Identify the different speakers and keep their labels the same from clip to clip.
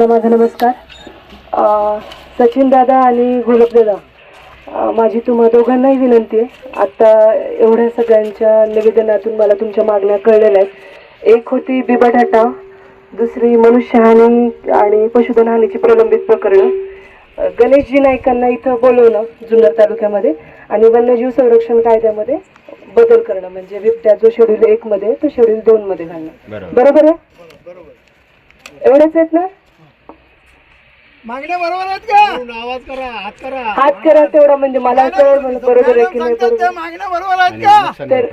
Speaker 1: माझा नमस्कार. सचिन दादा आणि दादा. माझी तुम्हा दोघांनाही विनंती आहे. आता एवढ्या सगळ्यांच्या निवेदनातून मला तुमच्या मागण्या कळलेल्या आहेत. एक होती बिबट हटाव दुसरी मनुष्यहानी आणि पशुधन हानीची प्रलंबित प्रकरणं. गणेशजी नाईकांना इथं बोलवणं जुन्नर तालुक्यामध्ये आणि वन्यजीव संरक्षण कायद्यामध्ये बदल करणं. म्हणजे बिबट्या जो शेड्यूल एक मध्ये आहे, तो शेड्यूल दोन मध्ये घालणं. बरोबर आहे? एवढेच आहेत ना?
Speaker 2: मागण्या बरोबर आहेत का? आवाज करा हात करा.
Speaker 1: हात करा तेवढा म्हणजे मला कळलं म्हणून बरोबर आहे की नाही
Speaker 2: सांगतात त्या
Speaker 1: बरोबर
Speaker 2: मागण्या बरोबर आहेत का?
Speaker 1: तर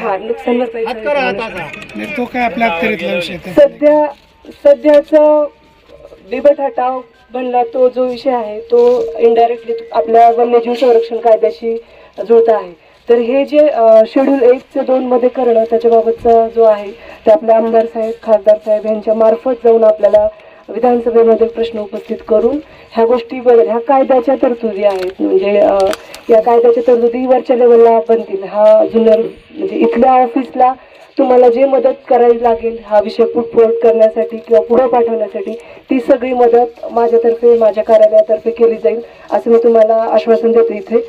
Speaker 1: हा नुकसान भरपाई
Speaker 2: हात करा हाताचा. नाही तो काय आपल्या अखत्यारीतला विषय आहे.
Speaker 1: सध्या सध्याचा बिबट हटाव बनला तो जो विषय आहे तो इनडायरेक्टली आपल्या वन्यजीव संरक्षण कायद्याशी जुळता आहे. तर हे जे शेड्यूल एक ते दोन मध्ये करणं त्याच्याबाबतचा जो आहे ते आपले आमदार साहेब खासदार साहेब यांच्या मार्फत जाऊन आपल्याला विधानसभेमध्ये प्रश्न उपस्थित करून ह्या गोष्टी बदल ह्या कायद्याच्या तरतुदी आहेत. म्हणजे या कायद्याच्या तरतुदी वरच्या लेवलला बनतील. हा जुनर म्हणजे इथल्या ऑफिसला तुम्हाला जे मदत करावी लागेल हा विषय पुटपुरट करण्यासाठी किंवा पुढे पाठवण्यासाठी ती सगळी मदत माझ्यातर्फे माझ्या कार्यालयातर्फे केली जाईल असं मी तुम्हाला आश्वासन देते इथे.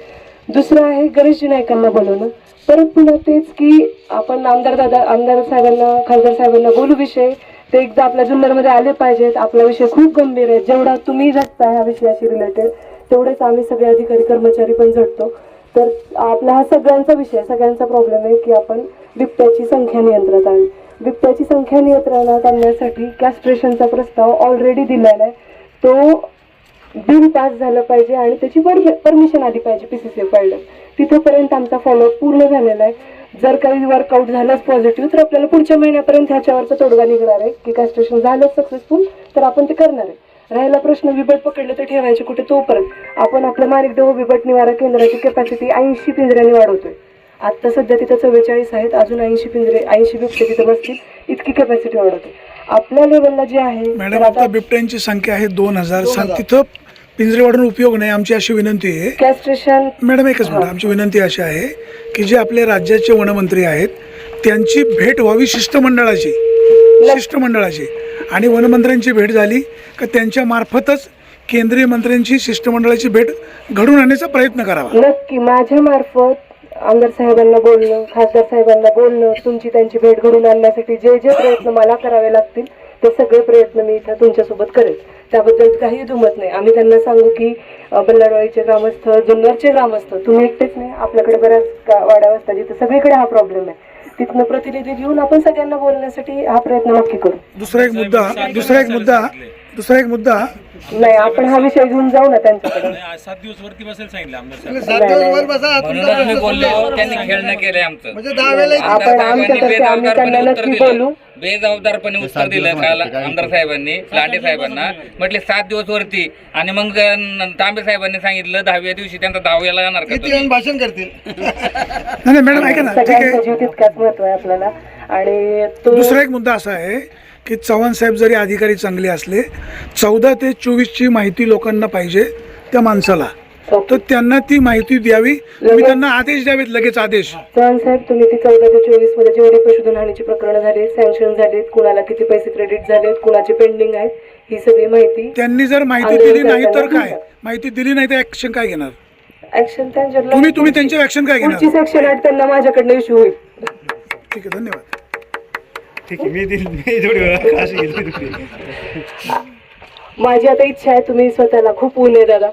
Speaker 1: दुसरं आहे गणेशजी नायकांना बोलवणं. परत पुन्हा तेच की आपण आमदार दादा आमदार साहेबांना खासदार साहेबांना बोलू विषय. ते एकदा आपल्या जुन्नरमध्ये आले पाहिजेत. आपला विषय खूप गंभीर आहे. जेवढा तुम्ही झटता ह्या विषयाशी रिलेटेड तेवढेच आम्ही सगळे अधिकारी कर्मचारी पण झटतो तर आपला हा सगळ्यांचा विषय सगळ्यांचा प्रॉब्लेम आहे की आपण बिबट्याची संख्या नियंत्रणात आणली. बिबट्याची संख्या नियंत्रणात आणण्यासाठी कॅस्ट्रेशनचा प्रस्ताव ऑलरेडी दिलेला आहे. तो बिल पास झालं पाहिजे आणि त्याची परमिशन आली पाहिजे पी सी सी फाईल्ड तिथंपर्यंत आमचा फॉलोअप पूर्ण झालेला आहे. जर काही वर्कआउट झालंच पॉझिटिव्ह तर आपल्याला पुढच्या महिन्यापर्यंत ह्याच्यावरचा तोडगा निघणार आहे. की कॅस्ट्रेशन झालं सक्सेसफुल तर आपण ते करणार आहे. राहिला प्रश्न बिबट पकडलं तर ठेवायचे कुठे? तोपर्यंत. आपण आपल्या माणिकडो बिबट निवारा केंद्राची कॅपॅसिटी ऐंशी पिंजऱ्याने वाढवतोय. आता सध्या तिथं चव्वेचाळीस आहेत अजून ऐंशी पिंजरे ऐंशी बिबटे तिथं बसतील. इतकी कॅपॅसिटी वाढवते आपल्या लेवलला जे आहे
Speaker 2: मॅडम
Speaker 1: आता
Speaker 2: बिबट्यांची संख्या आहे दोन हजार. तिथं पिंजरे वाढून उपयोग नाही आमची अशी विनंती आहे.
Speaker 1: कॅस्ट्रेशन
Speaker 2: मॅडम एकच मिनिट आमची विनंती अशी आहे की जे आपले राज्याचे वनमंत्री आहेत त्यांची भेट व्हावी शिष्टमंडळाची. शिष्टमंडळाची. आणि वनमंत्र्यांची भेट झाली का त्यांच्या मार्फतच केंद्रीय मंत्र्यांची शिष्टमंडळाची भेट घडून आणण्याचा प्रयत्न करावा.
Speaker 1: नक्की माझ्या मार्फत आमदार साहेबांना बोलणं खासदार साहेबांना बोलणं तुमची त्यांची भेट घडून आणण्यासाठी जे जे प्रयत्न मला करावे लागतील ते सगळे प्रयत्न मी इथं तुमच्यासोबत करेल. त्याबद्दल काही दुमत नाही. आम्ही त्यांना सांगू की बल्लाडवाळीचे ग्रामस्थ जुन्नरचे ग्रामस्थ तुम्ही एकटेच नाही. आपल्याकडे बऱ्याच वाड्या असतात जिथे सगळीकडे हा प्रॉब्लेम आहे. तिथनं प्रतिनिधी घेऊन आपण सगळ्यांना बोलण्यासाठी हा प्रयत्न नक्की करू.
Speaker 2: दुसरा एक मुद्दा दुसरा एक मुद्दा दुसरा एक मुद्दा.
Speaker 1: नाही आपण हा विषय घेऊन जाऊ ना त्यांच्याकडे.
Speaker 3: सात दिवस वरती बसेल सांगितलं आमदार साहेब.
Speaker 4: म्हणूनच मी बोललो त्यांनी खेळणं केलंय आमचं.
Speaker 1: आपण आमच्यातर्फे आम्ही त्यांना नक्की बोलू.
Speaker 4: बेजबाबदारपणे उत्तर दिलं काल आमदार साहेबांनी लांडे साहेबांना. म्हटले सात दिवस वरती. आणि मग तांबे साहेबांनी सांगितलं दहाव्या दिवशी त्यांचा दहाव्याला जाणार का तुम्ही?
Speaker 2: भाषण करतील? नाही नाही, मॅडम ऐका ना. ठीक आहे.
Speaker 1: सगळ्यांचा जीव तितकाच महत्त्व आहे आपल्याला. आणि
Speaker 2: दुसरा एक मुद्दा असा आहे की चव्हाण साहेब जरी अधिकारी चांगले असले चौदा ते चोवीसची माहिती लोकांना पाहिजे त्या माणसाला. तर त्यांना ती माहिती द्यावी. तुम्ही त्यांना आदेश द्यावेत लगेच आदेश.
Speaker 1: चव्हाण साहेब तुम्ही ती चौदा ते चोवीसमध्ये जेवढी पशुधन हानीची प्रकरणं झाली सँक्शन झालीत कुणाला किती पैसे क्रेडिट झालेत कुणाचे पेंडिंग आहेत ही सगळी माहिती
Speaker 2: त्यांनी जर माहिती दिली नाही तर काय? माहिती दिली नाही तर ऍक्शन काय घेणार?
Speaker 1: ऍक्शन त्यांच्याकडे
Speaker 2: तुम्ही तुम्ही त्यांचे ऍक्शन काय घेणार?
Speaker 1: त्यांना माझ्याकडनं इश्यू होईल.
Speaker 2: ठीक आहे धन्यवाद.
Speaker 1: माझी आता इच्छा आहे तुम्ही स्वतःला खूप ऊन आहे दादा.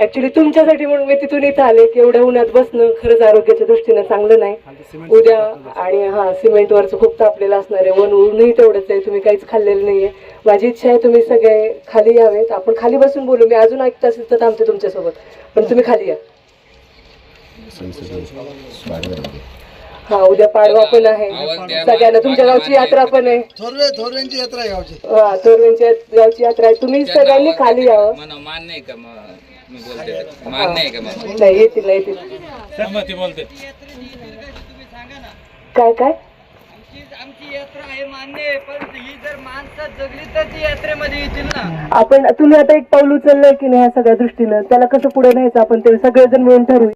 Speaker 1: ऍक्च्युली तुमच्यासाठी म्हणून मी तिथून इथं आले की एवढ्या उन्हात बसणं खरंच आरोग्याच्या दृष्टीनं चांगलं नाही. उद्या आणि हा सिमेंटवरचं खूप तापलेलं असणार आहे. वन ऊनही तेवढंच आहे तुम्ही काहीच खाल्लेलं नाहीये. माझी इच्छा आहे तुम्ही सगळे खाली यावेत. आपण खाली बसून बोलू. मी अजून ऐकता असेल तर थांबते तुमच्यासोबत. पण तुम्ही खाली या. हा उद्या पाडवा पण आहे. सगळ्यांना तुमच्या गावची यात्रा पण आहे.
Speaker 2: थोरवे थोरव्यांची यात्रा आहे गावची.
Speaker 1: हा तोरवेंच्या गावची यात्रा आहे. तुम्ही सगळ्यांनी खाली यावं.
Speaker 4: म्हणा मान्य आहे का मग? मी बोलते मान्य आहे का मग
Speaker 1: नाही येतील नाही येतील.
Speaker 3: सहमती बोलते.
Speaker 1: काय काय?
Speaker 5: आमची यात्रा आहे मान्य आहे पण ही जर माणसं जगली तर ती यात्रेमध्ये येतील ना
Speaker 1: आपण तुम्ही आता एक पाऊल उचललंय की नाही या सगळ्या दृष्टीनं? त्याला कसं पुढे न्यायचं आपण? ते सगळेजण मिळून ठरवू.